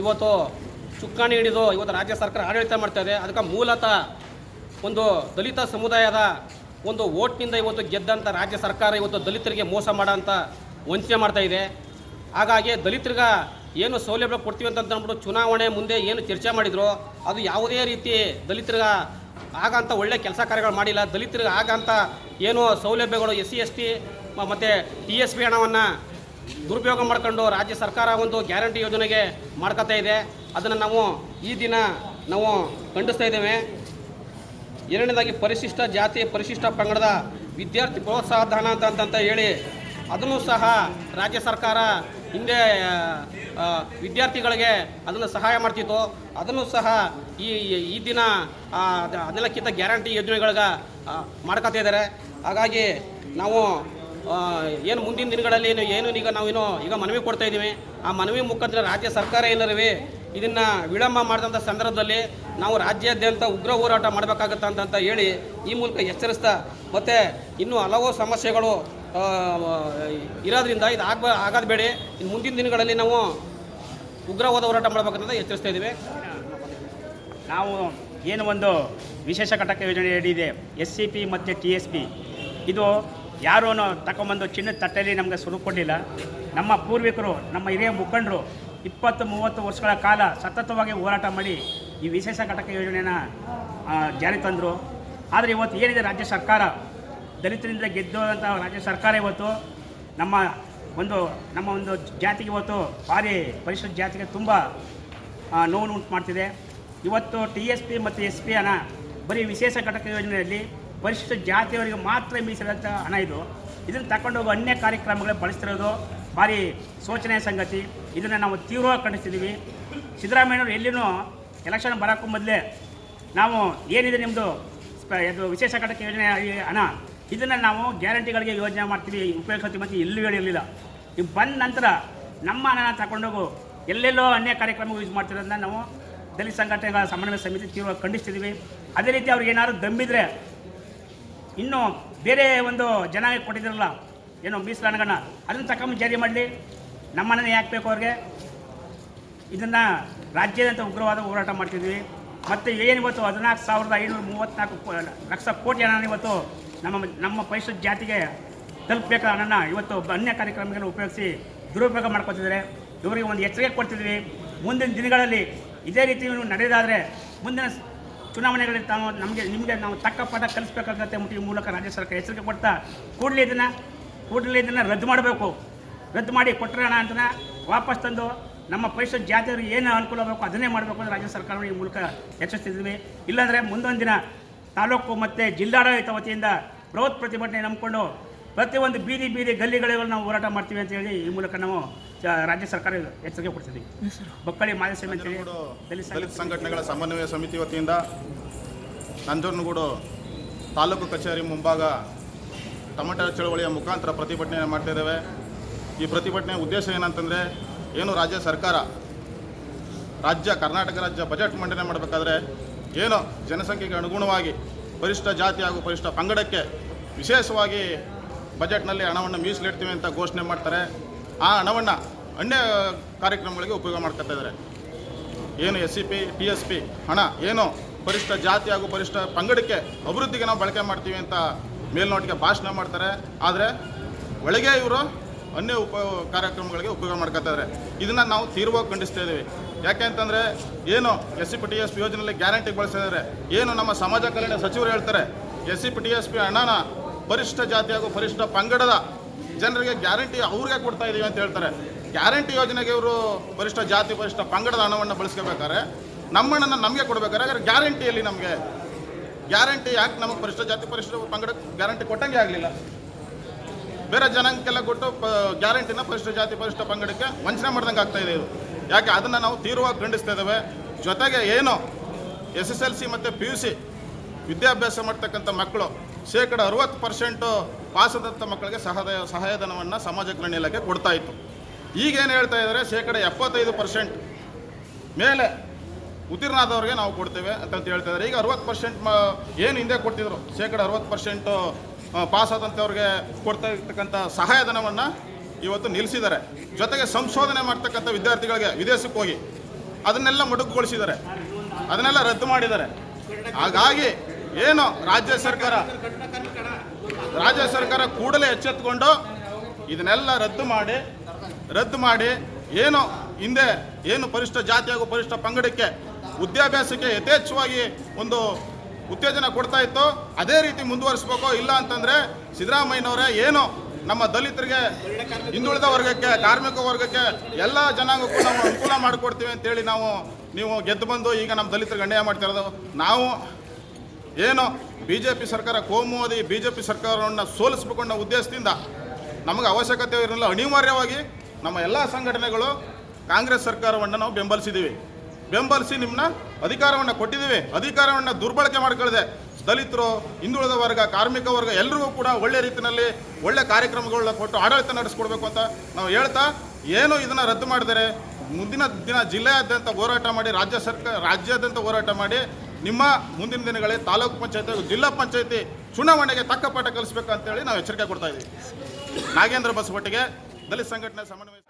ಇವತ್ತು ಚುಕ್ಕಾಣಿ ಹಿಡಿದು ಇವತ್ತು ರಾಜ್ಯ ಸರ್ಕಾರ ಆಡಳಿತ ಮಾಡ್ತಾ ಇದೆ. ಅದಕ್ಕೆ ಮೂಲತಃ ಒಂದು ದಲಿತ ಸಮುದಾಯದ ಒಂದು ಓಟ್ನಿಂದ ಇವತ್ತು ಗೆದ್ದಂಥ ರಾಜ್ಯ ಸರ್ಕಾರ ಇವತ್ತು ದಲಿತರಿಗೆ ಮೋಸ ಮಾಡೋಂಥ ವಂಚನೆ ಮಾಡ್ತಾ ಇದೆ. ಹಾಗಾಗಿ ದಲಿತರಿಗೆ ಏನು ಸೌಲಭ್ಯ ಕೊಡ್ತೀವಿ ಅಂತ ಅಂದ್ಬಿಟ್ಟು ಚುನಾವಣೆ ಮುಂದೆ ಏನು ಚರ್ಚೆ ಮಾಡಿದ್ರು, ಅದು ಯಾವುದೇ ರೀತಿ ದಲಿತರಿಗೆ ಆಗಂತ ಒಳ್ಳೆ ಕೆಲಸ ಕಾರ್ಯಗಳು ಮಾಡಿಲ್ಲ. ದಲಿತರಿಗೆ ಆಗಂತ ಏನು ಸೌಲಭ್ಯಗಳು ಎಸ್ ಸಿ, ಎಸ್ ಟಿ ಮತ್ತು ಟಿ ಎಸ್ ಪಿ ಹಣವನ್ನು ದುರುಪಯೋಗ ಮಾಡ್ಕೊಂಡು ರಾಜ್ಯ ಸರ್ಕಾರ ಒಂದು ಗ್ಯಾರಂಟಿ ಯೋಜನೆಗೆ ಮಾಡ್ಕೊತಾ ಇದೆ. ಅದನ್ನು ನಾವು ಈ ದಿನ ನಾವು ಖಂಡಿಸ್ತಾ ಇದ್ದೇವೆ. ಎರಡನೇದಾಗಿ ಪರಿಶಿಷ್ಟ ಜಾತಿ ಪರಿಶಿಷ್ಟ ಪಂಗಡದ ವಿದ್ಯಾರ್ಥಿ ಪ್ರೋತ್ಸಾಹ ಧನ ಅಂತ ಅಂತ ಹೇಳಿ ಅದನ್ನು ಸಹ ರಾಜ್ಯ ಸರ್ಕಾರ ಹಿಂದೆ ವಿದ್ಯಾರ್ಥಿಗಳಿಗೆ ಅದನ್ನು ಸಹಾಯ ಮಾಡ್ತಿತ್ತು. ಅದನ್ನು ಸಹ ಈ ಈ ದಿನ ಆ, ಅದ- ಅದೆಲ್ಲಕ್ಕಿಂತ ಗ್ಯಾರಂಟಿ ಯೋಜನೆಗಳಿಗೆ ಮಾಡ್ಕೊತಾ ಇದ್ದಾರೆ ಹಾಗಾಗಿ ನಾವು ಏನು ಮುಂದಿನ ದಿನಗಳಲ್ಲಿ ಏನು ಏನು ಈಗ ನಾವೇನು ಈಗ ಮನವಿ ಕೊಡ್ತಾ ಇದ್ದೀವಿ. ಆ ಮನವಿ ಮುಖಾಂತರ ರಾಜ್ಯ ಸರ್ಕಾರ ಏನಾರವೇ ಇದನ್ನು ವಿಳಂಬ ಮಾಡಿದಂಥ ಸಂದರ್ಭದಲ್ಲಿ ನಾವು ರಾಜ್ಯಾದ್ಯಂತ ಉಗ್ರ ಹೋರಾಟ ಮಾಡಬೇಕಾಗತ್ತೆ ಅಂತ ಹೇಳಿ ಈ ಮೂಲಕ ಎಚ್ಚರಿಸ್ತಾ, ಮತ್ತು ಇನ್ನೂ ಹಲವು ಸಮಸ್ಯೆಗಳು ಇರೋದ್ರಿಂದ ಇದು ಆಗ ಆಗೋದು ಬೇಡಿ. ಇನ್ನು ಮುಂದಿನ ದಿನಗಳಲ್ಲಿ ನಾವು ಉಗ್ರವಾದ ಹೋರಾಟ ಮಾಡಬೇಕಂತ ಎಚ್ಚರಿಸ್ತಾ ಇದ್ದೀವಿ. ನಾವು ಏನು ಒಂದು ವಿಶೇಷ ಘಟಕ ಯೋಜನೆ ಇದೆ, ಎಸ್ ಸಿ ಪಿ ಮತ್ತು ಟಿ ಎಸ್ ಪಿ. ಇದು ಯಾರೂ ತಗೊಂಬಂದು ಚಿನ್ನದ ತಟ್ಟೆಯಲ್ಲಿ ನಮಗೆ ಸುರು ಕೊಡಲಿಲ್ಲ ನಮ್ಮ ಪೂರ್ವಿಕರು, ನಮ್ಮ ಹಿರಿಯ ಮುಖಂಡರು ಇಪ್ಪತ್ತು, ಮೂವತ್ತು ವರ್ಷಗಳ ಕಾಲ ಸತತವಾಗಿ ಹೋರಾಟ ಮಾಡಿ ಈ ವಿಶೇಷ ಘಟಕ ಯೋಜನೆಯನ್ನು ಜಾರಿ ತಂದರು. ಆದರೆ ಇವತ್ತು ಏನಿದೆ ರಾಜ್ಯ ಸರ್ಕಾರ? ದಲಿತರಿಂದ ಗೆದ್ದಂಥ ರಾಜ್ಯ ಸರ್ಕಾರ ಇವತ್ತು ನಮ್ಮ ಒಂದು ನಮ್ಮ ಒಂದು ಜಾತಿಗೆ ಇವತ್ತು ಭಾರಿ ಪರಿಶಿಷ್ಟ ಜಾತಿಗೆ ತುಂಬ ನೋವು ಉಂಟು ಮಾಡ್ತಿದೆ. ಇವತ್ತು ಟಿ ಎಸ್ ಪಿ ಮತ್ತು ಎಸ್ ಪಿ ಅನ್ನ ಬರೀ ವಿಶೇಷ ಘಟಕ ಯೋಜನೆಯಲ್ಲಿ ಪರಿಶಿಷ್ಟ ಜಾತಿಯವರಿಗೆ ಮಾತ್ರ ಮೀಸಲಂತ ಹಣ ಇದು. ಇದನ್ನು ತಗೊಂಡೋಗಿ ಅನ್ಯ ಕಾರ್ಯಕ್ರಮಗಳಿಗೆ ಬಳಸ್ತಿರೋದು ಭಾರಿ ಶೋಚನೆಯ ಸಂಗತಿ. ಇದನ್ನು ನಾವು ತೀವ್ರವಾಗಿ ಖಂಡಿಸ್ತಿದ್ದೀವಿ ಸಿದ್ದರಾಮಯ್ಯವರು ಎಲ್ಲಿನೂ ಎಲೆಕ್ಷನ್ ಬರೋಕ್ಕೂ ಮೊದಲೇ ನಾವು ಏನಿದೆ ನಿಮ್ಮದು ಇದು ವಿಶೇಷ ಘಟಕ ಯೋಜನೆ ಹಣ? ಇದನ್ನು ನಾವು ಗ್ಯಾರಂಟಿಗಳಿಗೆ ಯೋಜನೆ ಮಾಡ್ತೀವಿ. ಉಪಯೋಗಿಸ್ತೀವಿ ಮತ್ತು ಎಲ್ಲೂ ಹೇಳಿರಲಿಲ್ಲ. ನೀವು ಬಂದ ನಂತರ ನಮ್ಮ ಹಣನ ತಗೊಂಡೋಗು ಎಲ್ಲೆಲ್ಲೋ ಅನ್ಯ ಕಾರ್ಯಕ್ರಮಗಳು ಯೂಸ್ ಮಾಡ್ತಿರೋದನ್ನ ನಾವು ದಲಿತ ಸಂಘಟನೆಗಳ ಸಮನ್ವಯ ಸಮಿತಿ ತೀವ್ರವಾಗಿ ಖಂಡಿಸ್ತಿದ್ದೀವಿ ಅದೇ ರೀತಿ ಅವ್ರಿಗೆ ಏನಾದ್ರು ದಮ್ಮಿದ್ರೆ ಇನ್ನು ಬೇರೆ ಒಂದು ಜನಾಂಗ ಕೊಟ್ಟಿದ್ದಿರಲ್ಲ ಏನೋ ಮೀಸಲಾನಗಳನ್ನ ಅದನ್ನು ತಗೊಂಡು ಜಾರಿ ಮಾಡಲಿ. ನಮ್ಮನ್ನೇ ಯಾಕೆ ಬೇಕು ಅವ್ರಿಗೆ? ಇದನ್ನು ರಾಜ್ಯದಂತ ಉಗ್ರವಾದ ಹೋರಾಟ ಮಾಡ್ತಿದ್ವಿ. ಮತ್ತು ಏನು ಇವತ್ತು ಹದಿನಾಲ್ಕು ಸಾವಿರದ ಐನೂರ ಮೂವತ್ತ್ನಾಲ್ಕು ಲಕ್ಷ ಕೋಟಿ ಹಣ ಇವತ್ತು ನಮ್ಮ ನಮ್ಮ ಪರಿಶುದ್ಧ ಜಾತಿಗೆ ತಲುಪಬೇಕಾದ ಹಣನ ಇವತ್ತು ಅನ್ಯ ಕಾರ್ಯಕ್ರಮಗಳನ್ನು ಉಪಯೋಗಿಸಿ ದುರುಪಯೋಗ ಮಾಡ್ಕೊತಿದ್ದಾರೆ. ಇವರಿಗೆ ಒಂದು ಎಚ್ಚರಿಕೆ ಕೊಡ್ತಿದ್ವಿ. ಮುಂದಿನ ದಿನಗಳಲ್ಲಿ ಇದೇ ರೀತಿ ನಡೆಯೋದಾದರೆ ಮುಂದಿನ ಚುನಾವಣೆಗಳಲ್ಲಿ ತಾವು ನಮಗೆ, ನಿಮಗೆ ನಾವು ತಕ್ಕ ಪಾಠ ಕಲಿಸ್ಬೇಕಾಗತ್ತೆ ಈ ಮೂಲಕ ರಾಜ್ಯ ಸರ್ಕಾರ ಎಚ್ಚರಿಕೆ ಕೊಡ್ತಾ, ಕೂಡಲೇ ಇದನ್ನು ಕೂಡಲೇ ಇದನ್ನು ರದ್ದು ಮಾಡಬೇಕು. ರದ್ದು ಮಾಡಿ ಕೊಟ್ಟರೆ ಅಣ್ಣ ಅಂತ ವಾಪಸ್ ತಂದು ನಮ್ಮ ಪರಿಷತ್ ಜಾತಿಯವರು ಏನು ಅನುಕೂಲ ಆಗಬೇಕು ಅದನ್ನೇ ಮಾಡಬೇಕು ಅಂತ ರಾಜ್ಯ ಸರ್ಕಾರ ಈ ಮೂಲಕ ಎಚ್ಚರಿಸ್ತಿದ್ದೀವಿ ಇಲ್ಲಾಂದರೆ ಮುಂದೊಂದು ದಿನ ತಾಲೂಕು ಮತ್ತು ಜಿಲ್ಲಾಡಳಿತ ವತಿಯಿಂದ ಬೃಹತ್ ಪ್ರತಿಭಟನೆ ನಂಬಿಕೊಂಡು ಪ್ರತಿಯೊಂದು ಬೀದಿ ಬೀದಿ ಗಲ್ಲಿಗಳಿಗೂ ನಾವು ಹೋರಾಟ ಮಾಡ್ತೀವಿ ಅಂತ ಹೇಳಿ ಈ ಮೂಲಕ ನಾವು ರಾಜ್ಯ ಸರ್ಕಾರ ಎಚ್ಚರಿಕೆ ಕೊಡ್ತಿದ್ದೀವಿ ಬಕ್ಕಳಿ ಮಾಜಿ ಅಂತೇಳಿ ದಲಿತ ದಲಿತ ಸಂಘಟನೆಗಳ ಸಮನ್ವಯ ಸಮಿತಿ ವತಿಯಿಂದ ನಂಜನಗೂಡು ತಾಲೂಕು ಕಚೇರಿ ಮುಂಭಾಗ ಟೊಮೆಟೊ ಚಳವಳಿಯ ಮುಖಾಂತರ ಪ್ರತಿಭಟನೆ ಮಾಡ್ತಾಯಿದ್ದೇವೆ ಈ ಪ್ರತಿಭಟನೆಯ ಉದ್ದೇಶ ಏನಂತಂದರೆ ಏನು ರಾಜ್ಯ ಸರ್ಕಾರ ರಾಜ್ಯ ಕರ್ನಾಟಕ ರಾಜ್ಯ ಬಜೆಟ್ ಮಂಡನೆ ಮಾಡಬೇಕಾದ್ರೆ ಏನು ಜನಸಂಖ್ಯೆಗೆ ಅನುಗುಣವಾಗಿ ಪರಿಷ್ಠ ಜಾತಿ ಹಾಗೂ ಪರಿಷ್ಠ ಪಂಗಡಕ್ಕೆ ವಿಶೇಷವಾಗಿ ಬಜೆಟ್ನಲ್ಲಿ ಹಣವನ್ನು ಮೀಸಲಿಡ್ತೀವಿ ಅಂತ ಘೋಷಣೆ ಮಾಡ್ತಾರೆ. ಆ ಹಣವನ್ನು ಅನ್ಯ ಕಾರ್ಯಕ್ರಮಗಳಿಗೆ ಉಪಯೋಗ ಮಾಡ್ಕೊತಾ ಇದ್ದಾರೆ ಏನು S C P T S P ಹಣ ಏನು ಪರಿಷ್ಠ ಜಾತಿ ಹಾಗೂ ಪರಿಷ್ಠ ಪಂಗಡಕ್ಕೆ ಅಭಿವೃದ್ಧಿಗೆ ನಾವು ಬಳಕೆ ಮಾಡ್ತೀವಿ ಅಂತ ಮೇಲ್ನೋಟಿಗೆ ಭಾಷಣ ಮಾಡ್ತಾರೆ. ಆದರೆ ಒಳಗೆ ಇವರು ಅನ್ಯ ಉಪ ಕಾರ್ಯಕ್ರಮಗಳಿಗೆ ಉಪಯೋಗ ಮಾಡ್ಕೊತಾರೆ ಇದನ್ನು ನಾವು ತೀರ್ವಾಗಿ ಖಂಡಿಸ್ತಾ ಇದ್ದೀವಿ ಯಾಕೆ ಅಂತಂದರೆ ಏನು S C P T S P ಯೋಜನೆಯಲ್ಲಿ ಗ್ಯಾರಂಟಿ ಬಳಸಿದ್ದಾರೆ ಏನು ನಮ್ಮ ಸಮಾಜ ಕಲ್ಯಾಣ ಸಚಿವರು ಹೇಳ್ತಾರೆ S C P T S P ಹಣನ ಪರಿಷ್ಠ ಜಾತಿ ಹಾಗೂ ಪರಿಷ್ಠ ಪಂಗಡದ ಜನರಿಗೆ ಗ್ಯಾರಂಟಿ ಅವ್ರಿಗೆ ಕೊಡ್ತಾ ಇದೀವಿ ಅಂತ ಹೇಳ್ತಾರೆ. ಗ್ಯಾರಂಟಿ ಯೋಜನೆಗೆ ಇವರು ಪರಿಷ್ಠ ಜಾತಿ ಪರಿಷ್ಠ ಪಂಗಡದ ಹಣವನ್ನು ಬಳಸ್ಕೋಬೇಕಾದ್ರೆ ನಮ್ಮ ಹಣನ ನಮಗೆ ಕೊಡ್ಬೇಕಾದ್ರೆ ಯಾಕಂದ್ರೆ ಗ್ಯಾರಂಟಿಯಲ್ಲಿ ನಮಗೆ? ಗ್ಯಾರಂಟಿ ಯಾಕೆ ನಮಗೆ ಪರಿಷ್ಠ ಜಾತಿ ಪರಿಷ್ಠ ಪಂಗಡ ಗ್ಯಾರಂಟಿ ಕೊಟ್ಟಂಗೆ ಆಗಲಿಲ್ಲ. ಬೇರೆ ಜನಾಂಗಕ್ಕೆಲ್ಲ ಕೊಟ್ಟು ಪ ಗ್ಯಾರಂಟಿನ ಪರಿಷ್ಠ ಜಾತಿ ಪರಿಷ್ಠ ಪಂಗಡಕ್ಕೆ ವಂಚನೆ ಮಾಡ್ದಂಗೆ ಆಗ್ತಾ ಇದೆ ಇದು. ಯಾಕೆ ಅದನ್ನು ನಾವು ತೀವ್ರವಾಗಿ ಖಂಡಿಸ್ತಾ ಇದ್ದೇವೆ. ಜೊತೆಗೆ ಏನು ಎಸ್ ಎಸ್ ಎಲ್ ಸಿ ಮತ್ತು ಪಿ ಯು ಸಿ ವಿದ್ಯಾಭ್ಯಾಸ ಮಾಡ್ತಕ್ಕಂಥ ಮಕ್ಕಳು ಶೇಕಡ ಅರವತ್ತು ಪರ್ಸೆಂಟು ಪಾಸದತ್ತ ಮಕ್ಕಳಿಗೆ ಸಹಾಯ ಸಹಾಯಧನವನ್ನು ಸಮಾಜ ಕಲ್ಯಾಣ ಇಲಾಖೆ ಕೊಡ್ತಾ ಇತ್ತು. ಈಗೇನು ಹೇಳ್ತಾ ಇದ್ದಾರೆ ಶೇಕಡ ಎಪ್ಪತ್ತೈದು ಪರ್ಸೆಂಟ್ ಮೇಲೆ ಉತ್ತೀರ್ಣಾದವ್ರಿಗೆ ನಾವು ಕೊಡ್ತೇವೆ ಅಂತಂತ ಹೇಳ್ತಾ ಇದ್ದಾರೆ ಈಗ ಅರವತ್ತು ಪರ್ಸೆಂಟ್ ಮ, ಏನು ಹಿಂದೆ ಕೊಡ್ತಿದ್ರು? ಶೇಕಡ ಅರವತ್ತು ಪರ್ಸೆಂಟು ಪಾಸಾದಂಥವ್ರಿಗೆ ಕೊಡ್ತಾ ಇರ್ತಕ್ಕಂಥ ಸಹಾಯಧನವನ್ನು ಇವತ್ತು ನಿಲ್ಲಿಸಿದ್ದಾರೆ ಜೊತೆಗೆ ಸಂಶೋಧನೆ ಮಾಡ್ತಕ್ಕಂಥ ವಿದ್ಯಾರ್ಥಿಗಳಿಗೆ ವಿದೇಶಕ್ಕೆ ಹೋಗಿ ಅದನ್ನೆಲ್ಲ ಮೊಟಕುಗೊಳಿಸಿದ್ದಾರೆ ಅದನ್ನೆಲ್ಲ ರದ್ದು ಮಾಡಿದ್ದಾರೆ. ಹಾಗಾಗಿ ಏನು? ರಾಜ್ಯ ಸರ್ಕಾರ. ರಾಜ್ಯ ಸರ್ಕಾರ ಕೂಡಲೇ ಎಚ್ಚೆತ್ತುಕೊಂಡು ಇದನ್ನೆಲ್ಲ ರದ್ದು ಮಾಡಿ ರದ್ದು ಮಾಡಿ, ಏನು ಹಿಂದೆ ಏನು ಪರಿಷ್ಠ ಜಾತಿ ಹಾಗೂ ಪರಿಷ್ಠ ಪಂಗಡಕ್ಕೆ ವಿದ್ಯಾಭ್ಯಾಸಕ್ಕೆ ಯಥೇಚ್ಛವಾಗಿ ಒಂದು ಉತ್ತೇಜನ ಕೊಡ್ತಾ ಇತ್ತು, ಅದೇ ರೀತಿ ಮುಂದುವರಿಸ್ಬೇಕು ಇಲ್ಲ ಅಂತಂದ್ರೆ ಸಿದ್ದರಾಮಯ್ಯನವರೇ ಏನು ನಮ್ಮ ದಲಿತರಿಗೆ, ಹಿಂದುಳಿದ ವರ್ಗಕ್ಕೆ, ಕಾರ್ಮಿಕ ವರ್ಗಕ್ಕೆ ಎಲ್ಲ ಜನಾಂಗಕ್ಕೂ ನಾವು ಅನುಕೂಲ ಮಾಡಿಕೊಡ್ತೀವಿ ಅಂತೇಳಿ ನಾವು, ನೀವು ಗೆದ್ದು ಬಂದು ಈಗ ನಮ್ಮ ದಲಿತರಿಗೆ ಅನ್ಯಾಯ ಮಾಡ್ತಾ ಇರೋದು. ನಾವು ಏನು ಬಿ ಜೆ ಪಿ ಸರ್ಕಾರ ಕೋಮುವಾದಿ ಬಿ ಜೆ ಪಿ ಸರ್ಕಾರವನ್ನು ಸೋಲಿಸಬೇಕು ಉದ್ದೇಶದಿಂದ ನಮಗೆ ಅವಶ್ಯಕತೆ ಇರಲಿಲ್ಲ ಅನಿವಾರ್ಯವಾಗಿ ನಮ್ಮ ಎಲ್ಲ ಸಂಘಟನೆಗಳು ಕಾಂಗ್ರೆಸ್ ಸರ್ಕಾರವನ್ನು ನಾವು ಬೆಂಬಲಿಸಿದ್ದೀವಿ. ಬೆಂಬಲಿಸಿ ನಿಮ್ಮನ್ನ ಅಧಿಕಾರವನ್ನು ಕೊಟ್ಟಿದ್ದೀವಿ. ಅಧಿಕಾರವನ್ನು ದುರ್ಬಳಕೆ ಮಾಡ್ಕೊಳ್ಳದೆ ದಲಿತರು, ಹಿಂದುಳಿದ ವರ್ಗ, ಕಾರ್ಮಿಕ ವರ್ಗ ಎಲ್ಲರಿಗೂ ಕೂಡ ಒಳ್ಳೆ ರೀತಿಯಲ್ಲಿ ಒಳ್ಳೆ ಕಾರ್ಯಕ್ರಮಗಳನ್ನ ಕೊಟ್ಟು ಆಡಳಿತ ನಡೆಸ್ಕೊಡ್ಬೇಕು ಅಂತ ನಾವು ಹೇಳ್ತಾ ಏನು ಇದನ್ನು ರದ್ದು ಮಾಡಿದರೆ ಮುಂದಿನ ದಿನ ಜಿಲ್ಲೆಯಾದ್ಯಂತ ಹೋರಾಟ ಮಾಡಿ, ರಾಜ್ಯ ಸರ್ಕಾರ ರಾಜ್ಯಾದ್ಯಂತ ಹೋರಾಟ ಮಾಡಿ ನಿಮ್ಮ ಮುಂದಿನ ದಿನಗಳಲ್ಲಿ ತಾಲೂಕು ಪಂಚಾಯತಿ ಜಿಲ್ಲಾ ಪಂಚಾಯತಿ ಚುನಾವಣೆಗೆ ತಕ್ಕ ಪಾಠ ಕಲಿಸ್ಬೇಕು ಅಂತೇಳಿ ನಾವು ಎಚ್ಚರಿಕೆ ಕೊಡ್ತಾ ಇದ್ದೀವಿ. ನಾಗೇಂದ್ರ ಬಸವಟ್ಟಿಗೆ ದಲಿತ ಸಂಘಟನೆ ಸಮನ್ವಯ